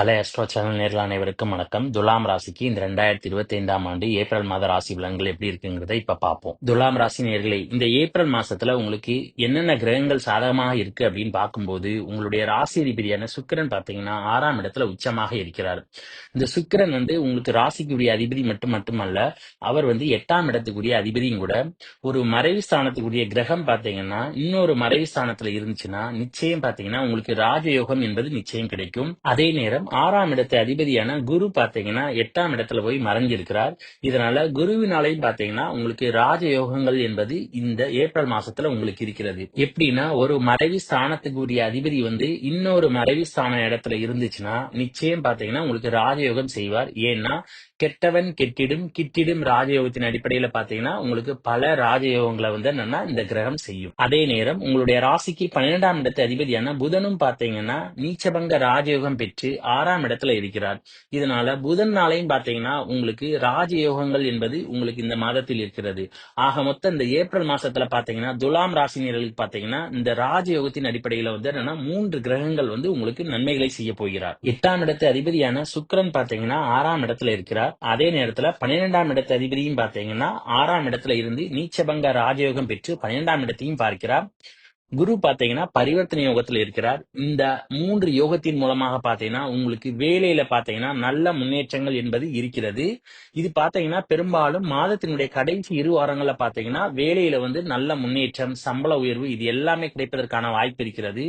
கலை astro channel நேரில் அனைவருக்கும் வணக்கம். துலாம் ராசிக்கு இந்த ரெண்டாயிரத்தி இருபத்தி ஐந்தாம் ஆண்டு ஏப்ரல் மாத ராசி பலன்கள் எப்படி இருக்குங்கிறத இப்ப பார்ப்போம். துலாம் ராசி நேர்களை இந்த ஏப்ரல் மாசத்துல உங்களுக்கு என்னென்ன கிரகங்கள் சாதகமாக இருக்கு அப்படின்னு பார்க்கும்போது உங்களுடைய ராசி அதிபதியான சுக்கிரன் பார்த்தீங்கன்னா ஆறாம் இடத்துல உச்சமாக இருக்கிறார். இந்த சுக்கிரன் வந்து உங்களுக்கு ராசிக்குரிய அதிபதி மட்டும் மட்டுமல்ல அவர் வந்து எட்டாம் இடத்துக்குரிய அதிபதியும் கூட. ஒரு மறைவு ஸ்தானத்துக்குரிய கிரகம் பார்த்தீங்கன்னா இன்னொரு மறைவு ஸ்தானத்துல இருந்துச்சுன்னா நிச்சயம் பார்த்தீங்கன்னா உங்களுக்கு ராஜயோகம் என்பது நிச்சயம் கிடைக்கும். அதே நேரம் ஆறாம் இடத்து அதிபதியான குரு பாத்தீங்கன்னா எட்டாம் இடத்துல போய் மறைஞ்சிருக்கிறார். இதனால குருவினாலையும் பாத்தீங்கன்னா உங்களுக்கு ராஜயோகங்கள் என்பது இந்த ஏப்ரல் மாசத்துல உங்களுக்கு இருக்கிறது. எப்படின்னா ஒரு மறைவி ஸ்தானத்துக்குரிய அதிபதி வந்து இன்னொரு மறைவி ஸ்தான இடத்துல இருந்துச்சுன்னா நிச்சயம் பாத்தீங்கன்னா உங்களுக்கு ராஜயோகம் செய்வார். ஏன்னா கெட்டவன் கெட்டிடும் கிட்டிடும் ராஜயோகத்தின் அடிப்படையில பாத்தீங்கன்னா உங்களுக்கு பல ராஜயோகங்களை வந்து என்னன்னா இந்த கிரகம் செய்யும். அதே நேரம் உங்களுடைய ராசிக்கு பன்னிரெண்டாம் இடத்து அதிபதியான புதனும் பாத்தீங்கன்னா நீச்சபங்க ராஜயோகம் பெற்று ஆறாம் இடத்துல இருக்கிறார். இதனால புதன் நாளையும் பாத்தீங்கன்னா உங்களுக்கு ராஜயோகங்கள் என்பது உங்களுக்கு இந்த மாதத்தில் இருக்கிறது. ஆக மொத்தம் இந்த ஏப்ரல் மாசத்துல பாத்தீங்கன்னா துலாம் ராசினியர்களுக்கு பாத்தீங்கன்னா இந்த ராஜயோகத்தின் அடிப்படையில வந்து என்னன்னா மூன்று கிரகங்கள் வந்து உங்களுக்கு நன்மைகளை செய்ய போகிறார். எட்டாம் இடத்து அதிபதியான சுக்கிரன் பாத்தீங்கன்னா ஆறாம் இடத்துல இருக்கிறார். அதே நேரத்துல பன்னிரெண்டாம் இடத்து அதிபதியும் பாத்தீங்கன்னா ஆறாம் இடத்துல இருந்து நீச்சபங்க ராஜயோகம் பெற்று பன்னிரெண்டாம் இடத்தையும் பார்க்கிறார். குரு பாத்தீங்கன்னா பரிவர்த்தனை யோகத்துல இருக்கிறார். இந்த மூன்று யோகத்தின் மூலமாக பாத்தீங்கன்னா உங்களுக்கு வேலையில பாத்தீங்கன்னா நல்ல முன்னேற்றங்கள் என்பது இருக்கிறது. இது பாத்தீங்கன்னா பெரும்பாலும் மாதத்தினுடைய கடைசி இரு வாரங்கள்ல பாத்தீங்கன்னா வேலையில வந்து நல்ல முன்னேற்றம் சம்பள உயர்வு இது எல்லாமே கிடைப்பதற்கான வாய்ப்பு இருக்கிறது.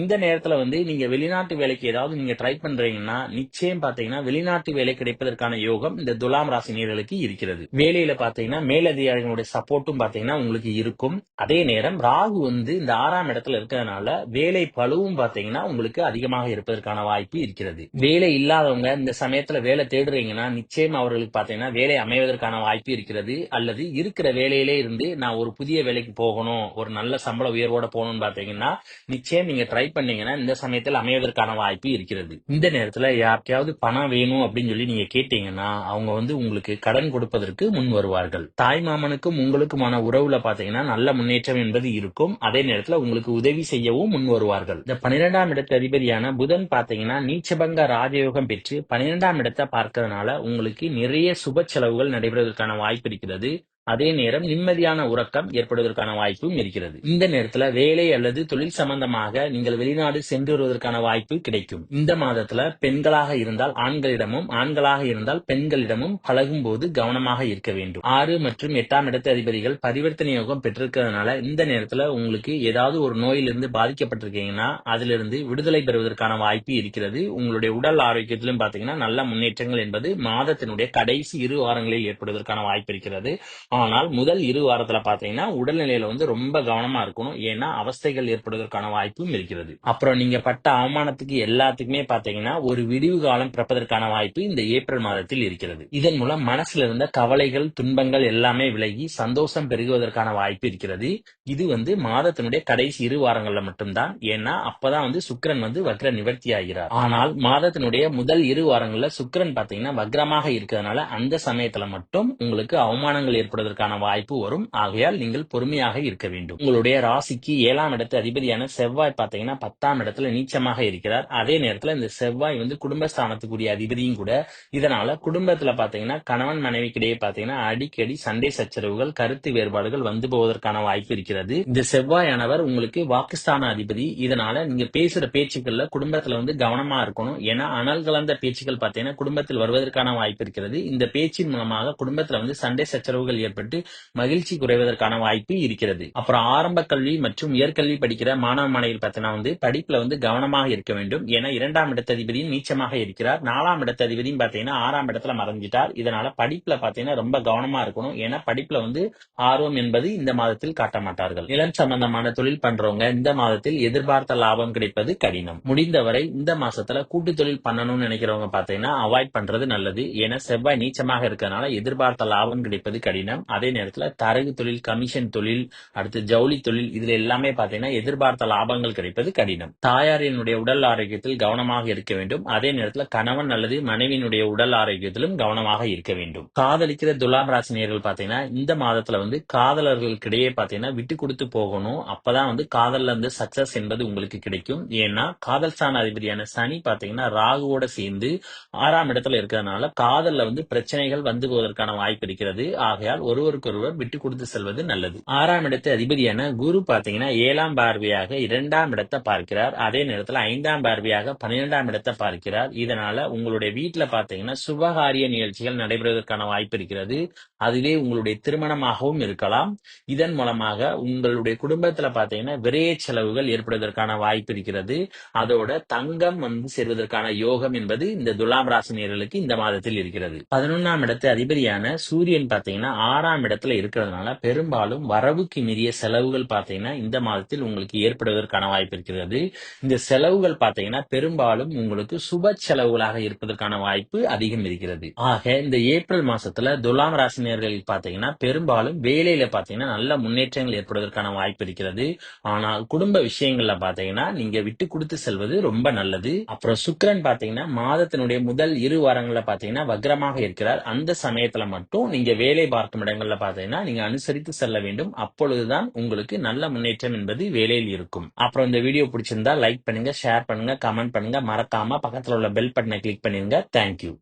இந்த நேரத்துல வந்து நீங்க வெளிநாட்டு வேலைக்கு ஏதாவது நீங்க ட்ரை பண்றீங்கன்னா நிச்சயம் பாத்தீங்கன்னா வெளிநாட்டு வேலை கிடைப்பதற்கான யோகம் இந்த துலாம் ராசி நேர்களுக்கு இருக்கிறது. வேலையில பாத்தீங்கன்னா மேலதிகாரிகளுடைய சப்போர்ட்டும் பாத்தீங்கன்னா உங்களுக்கு இருக்கும். அதே நேரம் ராகு வந்து இந்த ஆறாம் இடத்துல இருக்கிறதுனால வேலை பழுவும் பாத்தீங்கன்னா உங்களுக்கு அதிகமாக இருப்பதற்கான வாய்ப்பு இருக்கிறது. வேலை இல்லாதவங்க இந்த சமயத்துல வேலை தேடுறீங்கன்னா நிச்சயம் அவர்களுக்கு பாத்தீங்கன்னா வேலை அமைவதற்கான வாய்ப்பு இருக்கிறது. அல்லது இருக்கிற வேலையிலே இருந்து நான் ஒரு புதிய வேலைக்கு போகணும் ஒரு நல்ல சம்பள உயர்வோட போகணும்னு பாத்தீங்கன்னா நிச்சயம் நீங்க ட்ரை பண்ணீங்கன்னா இந்த சமயத்தில் அமைவதற்கான வாய்ப்பு இருக்கிறது. இந்த நேரத்துல யாருக்கையாவது பணம் வேணும் அப்படின்னு சொல்லி நீங்க கேட்டீங்கன்னா அவங்க வந்து உங்களுக்கு கடன் கொடுப்பதற்கு முன் வருவார்கள். தாய் மாமனுக்கும் உங்களுக்குமான உறவுல பாத்தீங்கன்னா நல்ல முன்னேற்றம் என்பது இருக்கும். அதே நேரத்துல உங்களுக்கு உதவி செய்யவும் முன் வருவார்கள். இந்த பன்னிரெண்டாம் இடத்து அதிபதியான புதன் பாத்தீங்கன்னா நீச்சபங்க ராஜயோகம் பெற்று பன்னிரெண்டாம் இடத்தை பார்க்கறதுனால உங்களுக்கு நிறைய சுப செலவுகள் நடைபெறுவதற்கான வாய்ப்பு இருக்கிறது. அதே நேரம் நிம்மதியான உறக்கம் ஏற்படுவதற்கான வாய்ப்பும் இருக்கிறது. இந்த நேரத்துல வேலை அல்லது தொழில் சம்பந்தமாக நீங்கள் வெளிநாடு சென்று வருவதற்கான வாய்ப்பு கிடைக்கும். இந்த மாதத்துல பெண்களாக இருந்தால் ஆண்களிடமும் ஆண்களாக இருந்தால் பெண்களிடமும் பழகும் போது கவனமாக இருக்க வேண்டும். ஆறு மற்றும் எட்டாம் இடத்து அதிபதிகள் பரிவர்த்தனை யோகம் பெற்றிருக்கிறதுனால இந்த நேரத்துல உங்களுக்கு ஏதாவது ஒரு நோயிலிருந்து பாதிக்கப்பட்டிருக்கீங்கன்னா அதிலிருந்து விடுதலை பெறுவதற்கான வாய்ப்பு இருக்கிறது. உங்களுடைய உடல் ஆரோக்கியத்திலும் பாத்தீங்கன்னா நல்ல முன்னேற்றங்கள் என்பது மாதத்தினுடைய கடைசி இரு வாரங்களில் ஏற்படுவதற்கான வாய்ப்பு இருக்கிறது. ஆனால் முதல் இரு வாரத்துல பாத்தீங்கன்னா உடல்நிலையில வந்து ரொம்ப கவனமா இருக்கணும். ஏன்னா அவஸ்தைகள் ஏற்படுவதற்கான வாய்ப்பும் இருக்கிறது. அப்புறம் நீங்க பட்ட அவமானத்துக்கு எல்லாத்துக்குமே பாத்தீங்கன்னா ஒரு விடிவு காலம் பிறப்பதற்கான வாய்ப்பு இந்த ஏப்ரல் மாதத்தில் இருக்கிறது. இதன் மூலம் மனசுல இருந்த கவலைகள் துன்பங்கள் எல்லாமே விலகி சந்தோஷம் பெருகுவதற்கான வாய்ப்பு இருக்கிறது. இது வந்து மாதத்தினுடைய கடைசி இரு வாரங்கள்ல மட்டும்தான். ஏன்னா அப்பதான் வந்து சுக்கரன் வந்து வக்ர நிவர்த்தி ஆகிறார். ஆனால் மாதத்தினுடைய முதல் இரு வாரங்கள்ல சுக்கரன் பாத்தீங்கன்னா வக்ரமாக இருக்கிறதுனால அந்த சமயத்துல மட்டும் உங்களுக்கு அவமானங்கள் ஏற்படுவதற்கான வாய்ப்பு வரும். ஆகையால் நீங்கள் பொறுமையாக இருக்க வேண்டும். உங்களுடைய ராசிக்கு ஏழாம் இடத்து அதிபதியான செவ்வாய் பார்த்தீங்கன்னா பத்தாம் இடத்துல நீச்சமாக இருக்கிறார். அதே நேரத்தில் இந்த செவ்வாய் வந்து குடும்பஸ்தானத்துக்குரிய அதிபதியும் கூட. இதனால குடும்பத்துல பாத்தீங்கன்னா கணவன் மனைவிக்கிடையே பாத்தீங்கன்னா அடிக்கடி சண்டை சச்சரவுகள் கருத்து வேறுபாடுகள் வந்து போவதற்கான வாய்ப்பு இருக்கிறது. இந்த செவ்வாயானவர் உங்களுக்கு வாக்குஸ்தான அதிபதி. இதனால நீங்க பேசுற பேச்சுக்கள்ல குடும்பத்துல வந்து கவனமா இருக்கணும். ஏன்னா அனல் கலந்த பேச்சுக்கள் பாத்தீங்கன்னா குடும்பத்தில் வருவதற்கான வாய்ப்பு இருக்கிறது. இந்த பேச்சின் மூலமாக குடும்பத்துல வந்து சண்டை சச்சரவுகள் ஏற்பட்டு மகிழ்ச்சி குறைவதற்கான வாய்ப்பு இருக்கிறது. அப்புறம் ஆரம்ப கல்வி மற்றும் உயர்கல்வி படிக்கிற மாணவ மாணவிகள் பார்த்தீங்கன்னா வந்து படிப்புல வந்து கவனமாக இருக்க வேண்டும். ஏன்னா இரண்டாம் இடத்ததிபதியும் நீச்சமாக இருக்கிறார். நாலாம் இடத்ததிபதியும் பார்த்தீங்கன்னா ஆறாம் இடத்துல மறைஞ்சிட்டார். இதனால படிப்புல பாத்தீங்கன்னா ரொம்ப கவனமா இருக்கணும். ஏன்னா படிப்புல வந்து ஆர்வம் என்பது இந்த மாதத்தில் காட்ட மாட்டார்கள். நிலம் சம்பந்தமான தொழில் பண்றவங்க இந்த மாதத்தில் எதிர்பார்த்த லாபம் கிடைப்பது கடினம். முடிந்தவரை இந்த மாசத்துல கூட்டு தொழில் பண்ணணும்னு நினைக்கிறவங்க பாத்தீங்கன்னா அவாய்ட் பண்றது நல்லது. ஏன்னா செவ்வாய் நீச்சமாக இருக்கிறதுனால எதிர்பார்த்த லாபம் கிடைப்பது கடினம். அதே நேரத்துல தரகு தொழில் கமிஷன் தொழில் அடுத்து ஜவுளி தொழில் இதுல எல்லாமே பாத்தீங்கன்னா எதிர்பார்த்த லாபங்கள் கிடைப்பது கடினம். தாயாரினுடைய உடல் ஆரோக்கியத்தில் கவனமாக இருக்க வேண்டும். அதே நேரத்துல கணவன் அல்லது மனைவியினுடைய உடல் ஆரோக்கியத்திலும் கவனமாக இருக்க வேண்டும். காதலிக்கிற துலாம் ராசினியர்கள் பாத்தீங்கன்னா இந்த மாதத்துல வந்து காதலர்களுக்கிடையே பாத்தீங்கன்னா விட்டு கொடுத்து போகணும். அப்பதான் வந்து காதல்ல இருந்து சக்சஸ் என்பது உங்களுக்கு கிடைக்கும். ஏன்னா காதல் ஸ்தான அதிபதியான சனி பாத்தீங்கன்னா ராகுவோட சேர்ந்து ஆறாம் இடத்துல இருக்கிறதுனால காதல்ல வந்து பிரச்சனைகள் வந்து போவதற்கான வாய்ப்பு இருக்கிறது. ஆகையால் ஒரு ஒருவருக்கொருவர் விட்டு கொடுத்து செல்வது நல்லது. ஆறாம் இடத்து அதிபதியான குரு பாத்தீங்கன்னா ஏழாம் பார்வையாக இரண்டாம் இடத்தை பார்க்கிறார். அதே நேரத்துல ஐந்தாம் பார்வையாக பன்னிரெண்டாம் இடத்தை பார்க்கிறார். இதனால உங்களுடைய வீட்டுல பாத்தீங்கன்னா சுபகாரிய நிகழ்ச்சிகள் நடைபெறுவதற்கான வாய்ப்பு இருக்கிறது. அதுவே உங்களுடைய திருமணமாகவும் இருக்கலாம். இதன் மூலமாக உங்களுடைய குடும்பத்துல பாத்தீங்கன்னா விரைய செலவுகள் ஏற்படுவதற்கான வாய்ப்பு இருக்கிறது. அதோட தங்கம் வந்து சேர்வதற்கான யோகம் என்பது இந்த துலாம் ராசினியர்களுக்கு இந்த மாதத்தில் இருக்கிறது. பதினொன்னாம் இடத்து அதிபதியான சூரியன் பாத்தீங்கன்னா ஆறாம் ஆறாம் இடத்துல இருக்கிறதுனால பெரும்பாலும் வரவுக்கு மீறிய செலவுகள் பார்த்தீங்கன்னா இந்த மாதத்தில் உங்களுக்கு ஏற்படுவதற்கான வாய்ப்பு இருக்கிறது. இந்த செலவுகள் பார்த்தீங்கன்னா பெரும்பாலும் உங்களுக்கு சுப செலவுகளாக இருப்பதற்கான வாய்ப்பு அதிகம் இருக்கிறது. ஆக இந்த ஏப்ரல் மாசத்துல துலாம் ராசினியர்கள் பார்த்தீங்கன்னா பெரும்பாலும் வேலையில பார்த்தீங்கன்னா நல்ல முன்னேற்றங்கள் ஏற்படுவதற்கான வாய்ப்பு இருக்கிறது. ஆனால் குடும்ப விஷயங்கள்ல பார்த்தீங்கன்னா நீங்க விட்டு கொடுத்து செல்வது ரொம்ப நல்லது. அப்புறம் சுக்கரன் பார்த்தீங்கன்னா மாதத்தினுடைய முதல் இரு வாரங்கள்ல பார்த்தீங்கன்னா வக்ரமாக இருக்கிறார். அந்த சமயத்துல மட்டும் நீங்க வேலை பார்க்கும் இடங்கள்ல பாத்தீங்கன்னா நீங்க அனுசரித்து செல்ல வேண்டும். அப்பொழுதுதான் உங்களுக்கு நல்ல முன்னேற்றம் என்பது வேலையில் இருக்கும். அப்புறம் இந்த வீடியோ பிடிச்சிருந்தா லைக் பண்ணுங்க ஷேர் பண்ணுங்க கமெண்ட் பண்ணுங்க. மறக்காம பக்கத்துல உள்ள பெல் பட்டனை கிளிக் பண்ணிருங்க. தேங்க்யூ